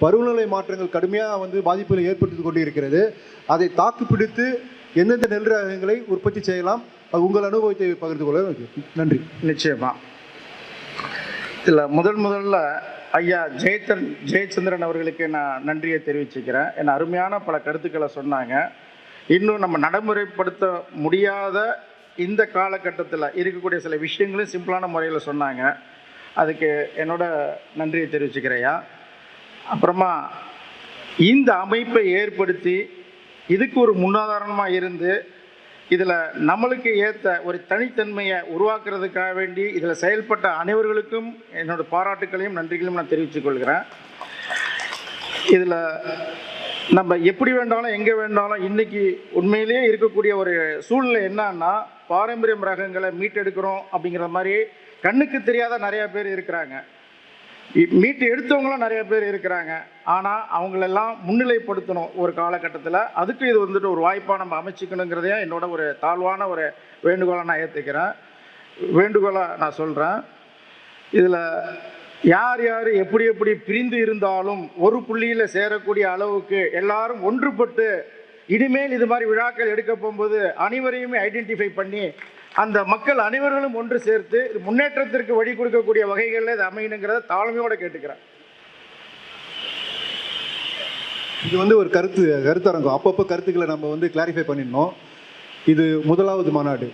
பருவநிலை மாற்றங்கள் கடுமையாக வந்து பாதிப்புகளை ஏற்படுத்தி கொண்டு இருக்கிறது அதை தாக்குப்பிடித்து எந்தெந்த நெல் ரகங்களை உற்பத்தி செய்யலாம்? அது உங்கள் அனுபவத்தை பகிர்ந்து கொள்ள நன்றி. நிச்சயமா. இதில் முதல் முதல்ல ஐயா ஜெயத்தன் ஜெயச்சந்திரன் அவர்களுக்கு நான் நன்றியை தெரிவிச்சுக்கிறேன். என் அருமையான பல கருத்துக்களை சொன்னாங்க. இன்னும் நம்ம நடைமுறைப்படுத்த முடியாத இந்த காலகட்டத்தில் இருக்கக்கூடிய சில விஷயங்களையும் சிம்பிளான முறையில் சொன்னாங்க. அதுக்கு என்னோட நன்றியை தெரிவிச்சுக்கிறையா அப்புறமா இந்த அமைப்பை ஏற்படுத்தி இதுக்கு ஒரு முன்னுதாரணமாக இருந்து இதில் நம்மளுக்கு ஏற்ற ஒரு தனித்தன்மையை உருவாக்குறதுக்காக வேண்டி இதில் செயல்பட்ட அனைவர்களுக்கும் என்னோடய பாராட்டுக்களையும் நன்றிகளையும் நான் தெரிவித்துக் கொள்கிறேன். இதில் நம்ம எப்படி வேண்டாலும் எங்கே வேண்டாலும் இன்றைக்கி உண்மையிலேயே இருக்கக்கூடிய ஒரு சூழ்நிலை என்னன்னா பாரம்பரியம் ரகங்களை மீட்டெடுக்கிறோம் அப்படிங்கிற மாதிரி கண்ணுக்கு தெரியாத நிறையா பேர் இருக்கிறாங்க. மீட்டு எடுத்தவங்களும் நிறைய பேர் இருக்கிறாங்க. ஆனால் அவங்களெல்லாம் முன்னிலைப்படுத்தணும் ஒரு காலகட்டத்தில். அதுக்கு இது வந்துட்டு ஒரு வாய்ப்பாக நம்ம அமைச்சிக்கணுங்கிறதையும் என்னோட ஒரு தாழ்வான ஒரு வேண்டுகோளை நான் ஏற்றுக்கிறேன் வேண்டுகோளாக நான் சொல்கிறேன் இதில் யார் யார் எப்படி எப்படி பிரிந்து இருந்தாலும் ஒரு புள்ளியில் சேரக்கூடிய அளவுக்கு எல்லாரும் ஒன்றுபட்டு இனிமேல் இது மாதிரி விழாக்கள் எடுக்க போகும்போது அனைவரையுமே ஐடென்டிஃபை பண்ணி அந்த மக்கள் அனைவர்களும் ஒன்று சேர்த்து இது முன்னேற்றத்திற்கு வழி கொடுக்கக்கூடிய வகைகளில் இது அமையணுங்கிறத தாழ்மையோடு கேட்டுக்கிறேன். இது வந்து ஒரு கருத்து கருத்தரங்கம். அப்பப்போ கருத்துக்களை நம்ம வந்து கிளாரிஃபை பண்ணிடணும். இது முதலாவது மாநாடு.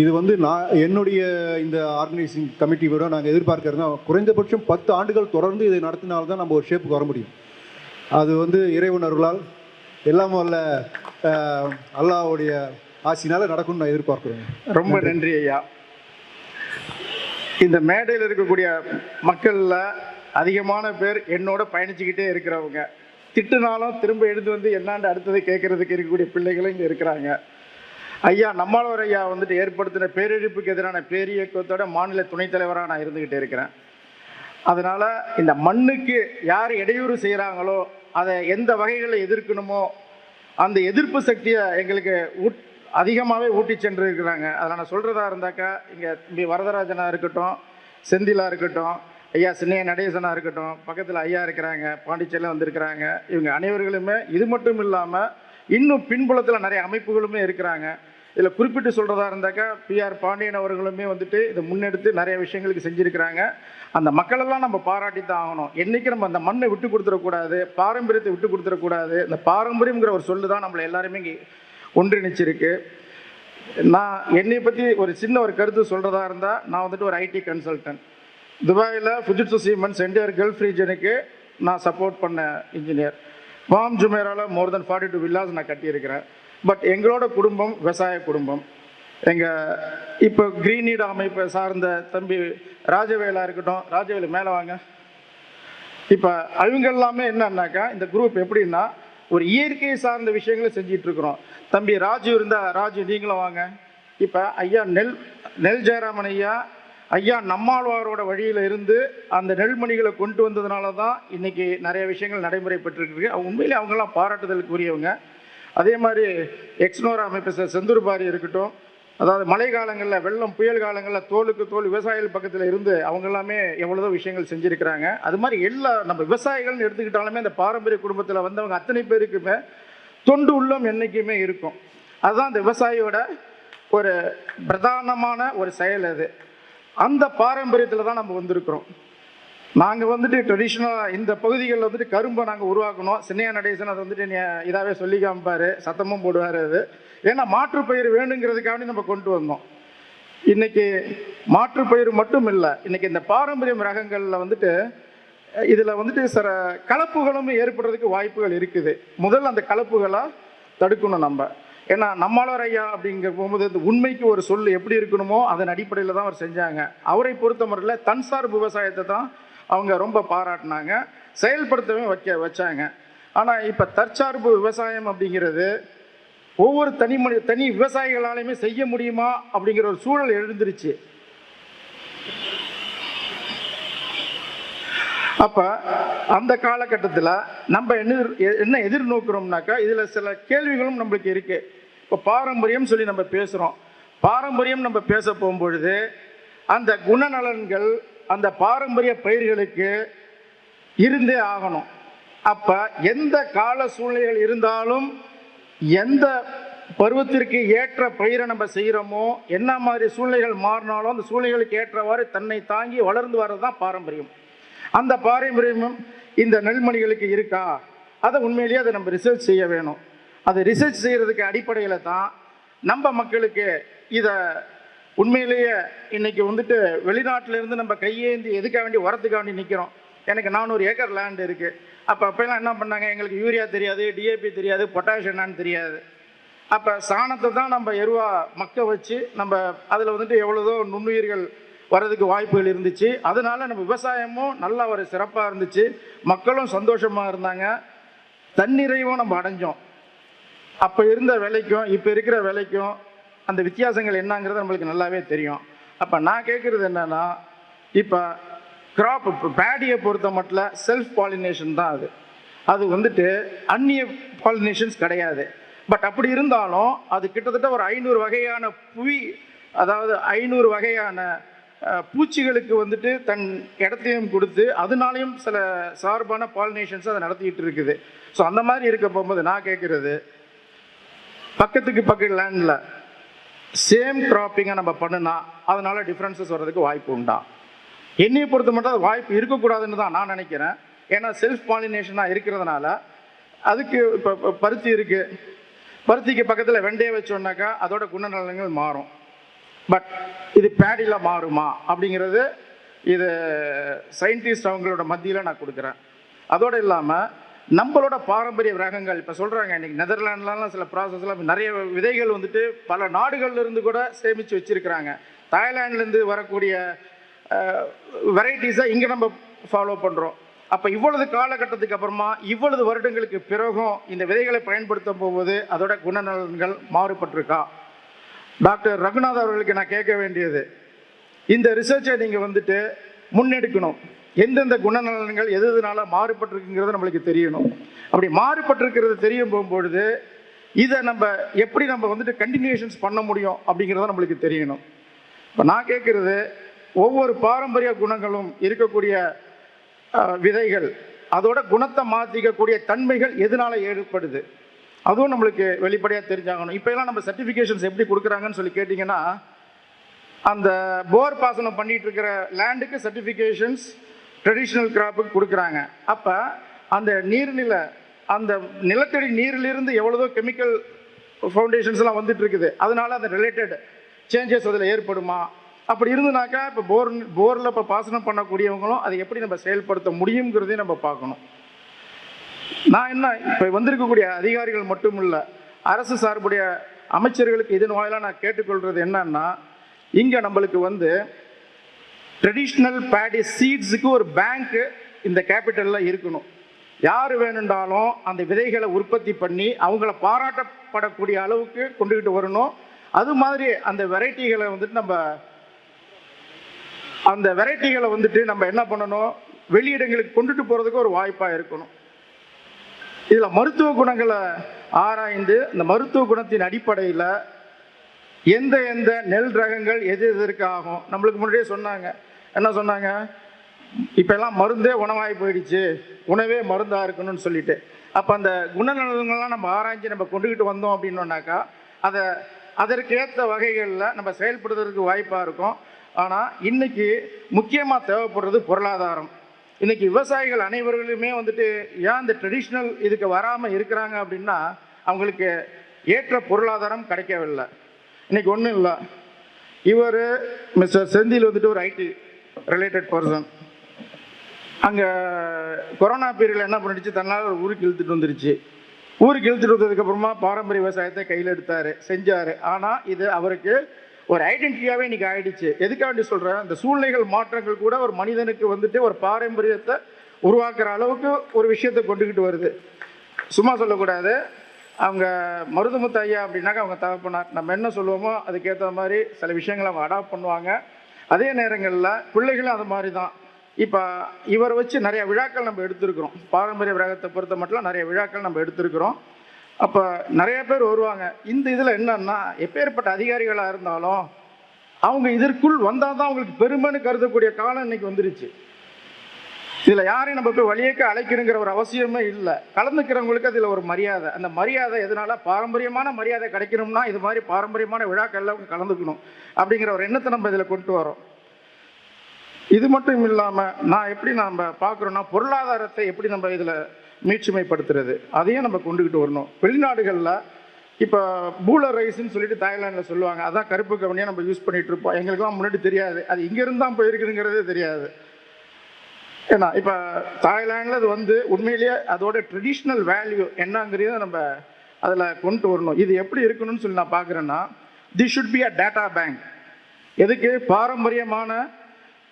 இது வந்து நான் என்னுடைய இந்த ஆர்கனைசிங் கமிட்டி விட நாங்கள் எதிர்பார்க்கறதுனா குறைந்தபட்சம் பத்து ஆண்டுகள் தொடர்ந்து இதை நடத்தினால்தான் நம்ம ஒரு ஷேப்புக்கு வர முடியும். அது வந்து இறைவனர்களால் எல்லாம் வல்ல அல்லாவுடைய அல்லாஹ்வுடைய ஆசினால நடக்கும்னு நான் எதிர்பார்க்குறேன். ரொம்ப நன்றி. ஐயா. இந்த மேடையில் இருக்கக்கூடிய மக்களில் அதிகமான பேர் என்னோட பயணிச்சுக்கிட்டே இருக்கிறவங்க. திட்டுனாலும் திரும்ப எழுந்து வந்து என்னாண்டு அடுத்தது கேட்கறதுக்கு இருக்கக்கூடிய பிள்ளைகளும் இங்கே இருக்கிறாங்க. ஐயா நம்மாழ்வார் ஐயா வந்துட்டு ஏற்படுத்தின பேரிழப்புக்கு எதிரான பேரியக்கத்தோட மாநில துணைத் தலைவராக நான் இருந்துக்கிட்டே இருக்கிறேன். அதனால் இந்த மண்ணுக்கு யார் இடையூறு செய்கிறாங்களோ அதை எந்த வகைகளில் எதிர்க்கணுமோ அந்த எதிர்ப்பு சக்தியை எங்களுக்கு ஊட் அதிகமாகவே ஊட்டி சென்று இருக்கிறாங்க அதில் நான் சொல்கிறதா இருந்தாக்கா இங்கே தம்பி வரதராஜனாக இருக்கட்டும் செந்திலாக இருக்கட்டும் ஐயா சின்னைய நடேசனாக இருக்கட்டும் பக்கத்தில் ஐயா இருக்கிறாங்க பாண்டிச்சேரியில் வந்திருக்கிறாங்க. இவங்க அனைவர்களுமே இது மட்டும் இல்லாமல் இன்னும் பின்புலத்தில் நிறைய அமைப்புகளுமே இருக்கிறாங்க. இதில் குறிப்பிட்டு சொல்கிறதா இருந்தாக்கா பிஆர் பாண்டியன் அவர்களுமே வந்துட்டு இதை முன்னெடுத்து நிறைய விஷயங்களுக்கு செஞ்சுருக்கிறாங்க. அந்த மக்களெல்லாம் நம்ம பாராட்டி தான் ஆகணும். என்றைக்கு நம்ம அந்த மண்ணை விட்டு கொடுத்துடக்கூடாது பாரம்பரியத்தை விட்டு கொடுத்துடக்கூடாது இந்த பாரம்பரியங்கிற ஒரு சொல்லு தான் நம்மளை எல்லாருமே இங்கே ஒன்றிணைச்சிருக்கு. நான் என்னை பற்றி ஒரு சின்ன ஒரு கருத்து சொல்கிறதா இருந்தால் நான் வந்துட்டு ஒரு ஐடி கன்சல்டன்ட் துபாயில் ஃபுஜிட்ஸு சீமன்ஸ் சென்டியர் கல்ஃப் ரீஜனுக்கு நான் சப்போர்ட் பண்ண இன்ஜினியர் வாம் ஜுமேராவில் more than forty two villas நான் கட்டியிருக்கிறேன். பட் எங்களோட குடும்பம் விவசாய குடும்பம். எங்கள் இப்போ கிரீனீட் அமைப்பை சார்ந்த தம்பி ராஜவேலா இருக்கட்டும் ராஜவேலு மேலே வாங்க. இப்போ அவங்க எல்லாமே என்னன்னாக்கா இந்த குரூப் எப்படின்னா ஒரு இயற்கை சார்ந்த விஷயங்களை செஞ்சிட்டு இருக்கிறோம் தம்பி ராஜு இருந்தா ராஜு நீங்களும் வாங்க. இப்போ ஐயா நெல் நெல் ஜெயராமன் ஐயா ஐயா நம்மாழ்வாரோட வழியில் இருந்து அந்த நெல்மணிகளை கொண்டு வந்ததுனால தான் இன்னைக்கு நிறைய விஷயங்கள் நடைமுறைப்பட்டிருக்கு அவங்க உண்மையிலே அவங்கெல்லாம் பாராட்டுதலுக்குரியவங்க. அதே மாதிரி எக்ஸ்னோரா அமைப்பு சார் செந்தூர் பாரி இருக்கட்டும் அதாவது மழை காலங்களில் வெள்ளம் புயல் காலங்களில் தோலுக்கு தோல் விவசாயிகள் பக்கத்தில் இருந்து அவங்க எல்லாமே எவ்வளோதோ விஷயங்கள் செஞ்சுருக்கிறாங்க. அது மாதிரி எல்லா நம்ம விவசாயிகள்னு எடுத்துக்கிட்டாலுமே இந்த பாரம்பரிய குடும்பத்தில் வந்தவங்க அத்தனை பேருக்குமே தொண்டு உள்ளம் என்றைக்குமே இருக்கும். அதுதான் அந்த விவசாயியோட ஒரு பிரதானமான ஒரு செயல் அது. அந்த பாரம்பரியத்தில் தான் நம்ம வந்திருக்கிறோம். நாங்கள் வந்துட்டு ட்ரெடிஷ்னலாக இந்த பகுதிகளில் வந்துட்டு கரும்பை நாங்கள் உருவாக்கணும். சின்னையா நடேசன் அதை வந்துட்டு இதாகவே சொல்லி காமிப்பார் சத்தமும் போடுவார் அது. ஏன்னா மாற்றுப்பயிர் வேணுங்கிறதுக்காக நம்ம கொண்டு வந்தோம். இன்றைக்கி மாற்றுப்பயிர் மட்டும் இல்லை இன்றைக்கி இந்த பாரம்பரியம் ரகங்களில் வந்துட்டு இதில் வந்துட்டு சில கலப்புகளும் ஏற்படுறதுக்கு வாய்ப்புகள் இருக்குது. முதல்ல அந்த கலப்புகளை தடுக்கணும் நம்ம. ஏன்னா நம்மளவர் ஐயா அப்படிங்கிற போகும்போது இந்த உண்மைக்கு ஒரு சொல் எப்படி இருக்கணுமோ அதன் அடிப்படையில் தான் அவர் செஞ்சாங்க. அவரை பொறுத்தவரையில் தன்சார் விவசாயத்தை தான் அவங்க ரொம்ப பாராட்டினாங்க. செயல்படுத்தவும் வைக்க வச்சாங்க. ஆனால் இப்போ தற்சார்பு விவசாயம் அப்படிங்கிறது ஒவ்வொரு தனி மனி தனி விவசாயிகளாலையுமே செய்ய முடியுமா அப்படிங்கிற ஒரு சூழல் எழுந்துருச்சு. அப்போ அந்த காலகட்டத்தில் நம்ம என்ன என்ன எதிர்நோக்கிறோம்னாக்கா இதில் சில கேள்விகளும் நம்மளுக்கு இருக்குது இப்போ பாரம்பரியம் சொல்லி நம்ம பேசுகிறோம் பாரம்பரியம் நம்ம பேச போகும்பொழுது அந்த குணநலன்கள் அந்த பாரம்பரிய பயிர்களுக்கு இருந்தே ஆகணும். அப்போ எந்த கால சூழ்நிலைகள் இருந்தாலும் எந்த பருவத்திற்கு ஏற்ற பயிரை நம்ம செய்கிறோமோ என்ன மாதிரி சூழ்நிலைகள் மாறினாலும் அந்த சூழ்நிலைகளுக்கு ஏற்றவாறு தன்னை தாங்கி வளர்ந்து வர்றது தான் பாரம்பரியம். அந்த பாரம்பரியமும் இந்த நெல்மணிகளுக்கு இருக்கா? அதை உண்மையிலேயே அதை நம்ம ரிசர்ச் செய்ய வேணும். அதை ரிசர்ச் செய்கிறதுக்கு அடிப்படையில் தான் நம்ம மக்களுக்கு இதை உண்மையிலேயே இன்னைக்கு வந்துட்டு வெளிநாட்டிலேருந்து நம்ம கையேந்தி எதுக்காக வேண்டி உரத்துக்காக வேண்டி நிற்கிறோம் எனக்கு நானூறு ஏக்கர் லேண்ட் இருக்குது அப்போ அப்போல்லாம் என்ன பண்ணாங்க? எங்களுக்கு யூரியா தெரியாது டிஏபி தெரியாது பொட்டாஷ் என்னான்னு தெரியாது. அப்போ சாணத்தை தான் நம்ம எருவா மக்க வச்சு நம்ம அதில் வந்துட்டு எவ்வளோதோ நுண்ணுயிர்கள் வர்றதுக்கு வாய்ப்புகள் இருந்துச்சு. அதனால நம்ம விவசாயமும் நல்லா ஒரு சிறப்பாக இருந்துச்சு. மக்களும் சந்தோஷமாக இருந்தாங்க. தன்னிறைவும் நம்ம அடைஞ்சோம். அப்போ இருந்த விலைக்கும் இப்போ இருக்கிற விலைக்கும் அந்த வித்தியாசங்கள் என்னங்கிறது நம்மளுக்கு நல்லாவே தெரியும். அப்போ நான் கேட்குறது என்னன்னா இப்போ கிராப் இப்போ பேடியை பொறுத்த மட்டும் செல்ஃப் பாலினேஷன் தான் அது. அது வந்துட்டு அந்நிய பாலினேஷன்ஸ் கிடையாது. பட் அப்படி இருந்தாலும் அது கிட்டத்தட்ட ஒரு ஐநூறு வகையான புவி அதாவது ஐநூறு வகையான பூச்சிகளுக்கு வந்துட்டு தன் இடத்தையும் கொடுத்து அதனாலையும் சில சார்பான பாலினேஷன்ஸ் அதை நடத்திக்கிட்டு இருக்குது. ஸோ அந்த மாதிரி இருக்க போகும்போது நான் கேட்குறது பக்கத்துக்கு பக்கத்து லேண்டில் சேம் கிராப்பிங்கை நம்ம பண்ணுனா அதனால் டிஃப்ரென்சஸ் வர்றதுக்கு வாய்ப்பு உண்டா? என்னையை பொறுத்த மட்டும் அது வாய்ப்பு இருக்கக்கூடாதுன்னு தான் நான் நினைக்கிறேன். ஏன்னா செல்ஃப் பாலினேஷனாக இருக்கிறதுனால அதுக்கு இப்போ பருத்தி இருக்குது பருத்திக்கு பக்கத்தில் வெண்டையை வச்சோன்னாக்கா அதோட குணநலங்கள் மாறும். பட் இது பேடியில் மாறுமா? அப்படிங்கிறது இது சயின்டிஸ்ட் அவங்களோட மத்தியில் நான் கொடுக்குறேன். அதோடு இல்லாமல் நம்மளோட பாரம்பரிய ரகங்கள் இப்போ சொல்கிறாங்க இன்னைக்கு நெதர்லாண்ட்லாம் சில ப்ராசஸ்லாம் நிறைய விதைகள் வந்துட்டு பல நாடுகள்லேருந்து கூட சேமித்து வச்சுருக்கிறாங்க. தாய்லாண்ட்லேருந்து வரக்கூடிய வெரைட்டிஸை இங்கே நம்ம ஃபாலோ பண்ணுறோம் அப்போ இவ்வளவு காலகட்டத்துக்கு அப்புறமா இவ்வளவு வருடங்களுக்கு பிறகும் இந்த விதைகளை பயன்படுத்தும் போது அதோட குணநலன்கள் மாறுபட்டிருக்கா? டாக்டர் ரகுநாத் அவர்களுக்கு நான் கேட்க வேண்டியது இந்த ரிசர்ச்சை நீங்கள் வந்துட்டு முன்னெடுக்கணும். எந்தெந்த குணநலன்கள் எது எதுனால மாறுபட்டிருக்குங்கிறது நம்மளுக்கு தெரியணும். அப்படி மாறுபட்டிருக்கிறது தெரியும் போகும்பொழுது இதை நம்ம எப்படி நம்ம வந்துட்டு கண்டினியூஷன்ஸ் பண்ண முடியும் அப்படிங்கிறத நம்மளுக்கு தெரியணும். இப்போ நான் கேட்குறது ஒவ்வொரு பாரம்பரிய குணங்களும் இருக்கக்கூடிய விதைகள் அதோட குணத்தை மாற்றிக்கக்கூடிய தன்மைகள் எதனால ஏற்படுது? அதுவும் நம்மளுக்கு வெளிப்படையாக தெரிஞ்சாகணும். இப்போ எல்லாம் நம்ம சர்டிஃபிகேஷன்ஸ் எப்படி கொடுக்குறாங்கன்னு சொல்லி கேட்டிங்கன்னா அந்த போர் பாசனம் பண்ணிகிட்டு இருக்கிற லேண்டுக்கு சர்டிஃபிகேஷன்ஸ் ட்ரெடிஷ்னல் கிராப்புக்கு கொடுக்குறாங்க. அப்போ அந்த நீர்நிலை அந்த நிலத்தடி நீரிலிருந்து எவ்வளோதோ கெமிக்கல் ஃபவுண்டேஷன்ஸ்லாம் வந்துட்டு இருக்குது. அதனால அந்த ரிலேட்டட் சேஞ்சஸ் அதில் ஏற்படுமா? அப்படி இருந்துனாக்கா இப்போ போர் போரில் இப்போ பாசனம் பண்ணக்கூடியவங்களும் அதை எப்படி நம்ம செயல்படுத்த முடியுங்கிறதையும் நம்ம பார்க்கணும். நான் என்ன இப்போ வந்திருக்கக்கூடிய அதிகாரிகள் மட்டும் இல்லை அரசு சார்புடைய அமைச்சர்களுக்கு இதன் வாயிலாக நான் கேட்டுக்கொள்வது என்னன்னா இங்கே நம்மளுக்கு வந்து ட்ரெடிஷ்னல் பேடி சீட்ஸுக்கு ஒரு பேங்க்கு இந்த கேபிட்டலில் இருக்கணும். யார் வேணுண்டாலும் அந்த விதைகளை உற்பத்தி பண்ணி அவங்கள பாராட்டப்படக்கூடிய அளவுக்கு கொண்டுக்கிட்டு வரணும். அது மாதிரி அந்த வெரைட்டிகளை வந்துட்டு நம்ம அந்த வெரைட்டிகளை வந்துட்டு நம்ம என்ன பண்ணணும்? வெளியிடங்களுக்கு கொண்டுட்டு போகிறதுக்கு ஒரு வாய்ப்பாக இருக்கணும். இதில் மருத்துவ குணங்களை ஆராய்ந்து இந்த மருத்துவ குணத்தின் அடிப்படையில் எந்த எந்த நெல் ரகங்கள் எது எதற்கு ஆகும் நம்மளுக்கு முன்னாடியே சொன்னாங்க. என்ன சொன்னாங்க? இப்போ எல்லாம் மருந்தே உணவாகி போயிடுச்சு. உணவே மருந்தாக இருக்கணும்னு சொல்லிட்டு. அப்போ அந்த குணநலன்கள்லாம் நம்ம ஆராய்ச்சி நம்ம கொண்டுக்கிட்டு வந்தோம் அப்படின்னோன்னாக்கா அதை அதற்கேற்ற வகைகளில் நம்ம செயல்படுறதுக்கு வாய்ப்பாக இருக்கும். ஆனால் இன்றைக்கி முக்கியமாக தேவைப்படுறது பொருளாதாரம். இன்றைக்கி விவசாயிகள் அனைவர்களுமே வந்துட்டு ஏன் இந்த ட்ரெடிஷ்னல் இதுக்கு வராமல் இருக்கிறாங்க அப்படின்னா அவங்களுக்கு ஏற்ற பொருளாதாரம் கிடைக்கவில்லை. இன்றைக்கி ஒன்றும் இல்லை. இவர் மிஸ்டர் செந்தில் வந்துட்டு ஒரு ஐடி ரிலேட்டட் பர்சன் அங்கே கொரோனா பீரியடில் என்ன பண்ணிடுச்சு? தன்னால் ஒரு ஊருக்கு இழுத்துட்டு வந்துருச்சு. ஊருக்கு இழுத்துட்டு வந்ததுக்கப்புறமா பாரம்பரிய விவசாயத்தை கையில் எடுத்தார் செஞ்சார். ஆனால் இது அவருக்கு ஒரு ஐடென்டிட்டியாகவே இன்னைக்கு ஆயிடுச்சு. எதுக்காண்டி சொல்கிறேன் இந்த சூழ்நிலைகள் மாற்றங்கள் கூட ஒரு மனிதனுக்கு வந்துட்டு ஒரு பாரம்பரியத்தை உருவாக்குற அளவுக்கு ஒரு விஷயத்தை கொண்டுக்கிட்டு வருது. சும்மா சொல்லக்கூடாது. அவங்க மருதுமுத்து ஐயா அப்படின்னாக்கா அவங்க தகப்பனார். நம்ம என்ன சொல்லுவோமோ அதுக்கேற்ற மாதிரி சில விஷயங்களை அவங்க அடாப்ட் பண்ணுவாங்க. அதே நேரங்களில் பிள்ளைகளும் அது மாதிரி தான் இப்போ இவரை வச்சு நிறைய விழாக்கள் நம்ம எடுத்திருக்கிறோம். பாரம்பரிய விரகத்தை பொறுத்த மட்டும் நிறைய விழாக்கள் நம்ம எடுத்திருக்கிறோம். அப்போ நிறைய பேர் வருவாங்க. இந்த இதில் என்னன்னா எப்பேற்பட்ட அதிகாரிகளாக இருந்தாலும் அவங்க இதற்குள் வந்தால் தான் அவங்களுக்கு பெருமைன்னு கருதக்கூடிய காலம் இன்னைக்கு வந்துருச்சு. இதில் யாரையும் நம்ம போய் வழியேக்க அழைக்கணுங்கிற ஒரு அவசியமே இல்லை. கலந்துக்கிறவங்களுக்கு அதில் ஒரு மரியாதை. அந்த மரியாதை எதனால? பாரம்பரியமான மரியாதை கிடைக்கணும்னா இது மாதிரி பாரம்பரியமான விழாக்களில் அவங்க கலந்துக்கணும் அப்படிங்கிற ஒரு எண்ணத்தை நம்ம இதில் கொண்டு வரோம். இது மட்டும் இல்லாமல் நான் எப்படி நம்ம பார்க்குறோன்னா பொருளாதாரத்தை எப்படி நம்ம இதில் மீட்சிமைப்படுத்துறது அதையும் நம்ம கொண்டுக்கிட்டு வரணும். வெளிநாடுகளில் இப்போ பூலர் ரைஸ்ன்னு சொல்லிட்டு தாய்லாண்டில் சொல்லுவாங்க. அதான் கருப்பு கவனியாக நம்ம யூஸ் பண்ணிகிட்டு இருப்போம். எங்களுக்குலாம் முன்னாடி தெரியாது. அது இங்கேருந்து தான் போயிருக்குதுங்கிறதே தெரியாது. ஏன்னா இப்போ தாய்லாண்டில் அது வந்து உண்மையிலேயே அதோட ட்ரெடிஷ்னல் வேல்யூ என்னங்கிறத நம்ம அதில் கொண்டு வரணும். இது எப்படி இருக்கணும்னு சொல்லி நான் பார்க்குறேன்னா they should be a data bank எதுக்கு? பாரம்பரியமான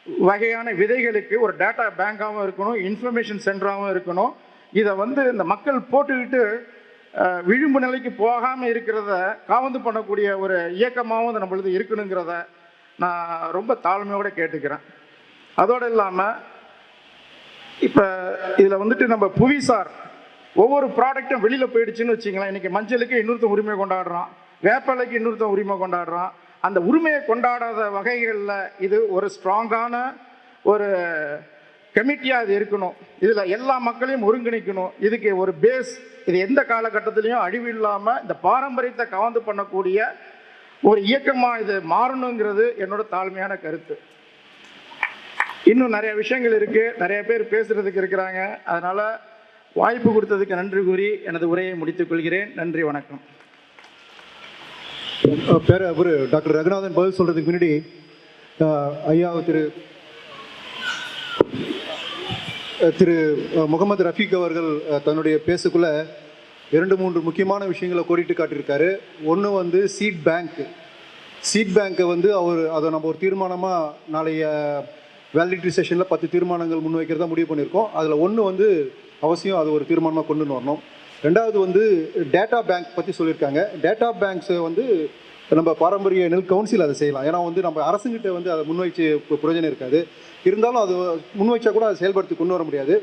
வகையான விதைகளுக்கு ஒரு டேட்டா பேங்காகவும் இருக்கணும் இன்ஃபர்மேஷன் சென்டராகவும் இருக்கணும். இதை வந்து இந்த மக்கள் போட்டுக்கிட்டு விழும்பு நிலைக்கு போகாமல் இருக்கிறத காவந்து பண்ணக்கூடிய ஒரு இயக்கமாகவும் அது நம்மளுது இருக்கணுங்கிறத நான் ரொம்ப தாழ்மையோடு கேட்டுக்கிறேன். அதோடு இல்லாமல் இப்போ இதில் வந்துட்டு நம்ம புவிசார் ஒவ்வொரு ப்ராடக்ட்டும் வெளியில் போயிடுச்சுன்னு வச்சிங்களேன் இன்றைக்கி மஞ்சளுக்கு இன்னொருத்தன் உரிமை கொண்டாடுறான். வேப்பலைக்கு இன்னொருத்தன் உரிமை கொண்டாடுறான். அந்த உரிமையை கொண்டாடாத வகைகளில் இது ஒரு ஸ்ட்ராங்கான ஒரு கமிட்டியாக இது இருக்கணும். இதில் எல்லா மக்களையும் ஒருங்கிணைக்கணும். இதுக்கு ஒரு பேஸ் இது எந்த காலகட்டத்திலையும் அழிவு இல்லாமல் இந்த பாரம்பரியத்தை கவர்ந்து பண்ணக்கூடிய ஒரு இயக்கமாக இது மாறணுங்கிறது என்னோட தாழ்மையான கருத்து. இன்னும் நிறைய விஷயங்கள் இருக்கு. நிறைய பேர் பேசுறதுக்கு இருக்கிறாங்க. அதனால வாய்ப்பு கொடுத்ததுக்கு நன்றி கூறி எனது உரையை முடித்துக் கொள்கிறேன். நன்றி வணக்கம். பேர் பேர ஒரு டாக்டர் ரகுநாதன் பதில் சொல்கிறதுக்கு முன்னாடி ஐயா திரு திரு முகமது ரஃபீக் அவர்கள் தன்னுடைய பேசுக்குள்ள இரண்டு மூன்று முக்கியமான விஷயங்களை கோடிட்டு காட்டியிருக்காரு. ஒன்று வந்து சீட் பேங்க். சீட் பேங்க்கை வந்து அவர் அதை நம்ம ஒரு தீர்மானமாக நாளைய வேலிடிட்டி செஷனில் பத்து தீர்மானங்கள் முன்வைக்கிறதா முடிவு பண்ணியிருக்கோம். அதில் ஒன்று வந்து அவசியம் அது ஒரு தீர்மானமாக கொண்டு வரணும். ரெண்டாவது வந்து டேட்டா பேங்க் பற்றி சொல்லியிருக்காங்க. டேட்டா பேங்க்ஸை வந்து நம்ம பாரம்பரிய நெல் கவுன்சில் அதை செய்யலாம். ஏன்னா வந்து நம்ம அரசுங்கிட்ட வந்து அதை முன்வைச்சு பிரயோஜனம் இருக்காது. இருந்தாலும் அது முன்வைச்சா கூட அதை செயல்படுத்தி கொண்டு வர முடியாது.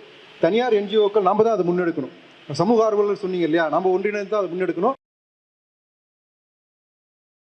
தனியார் என்ஜிஓக்கள் நம்ம தான் அதை முன்னெடுக்கணும். சமூக ஆர்வலர் சொன்னீங்க இல்லையா? நம்ம ஒன்றிணைந்து தான் அதை முன்னெடுக்கணும்.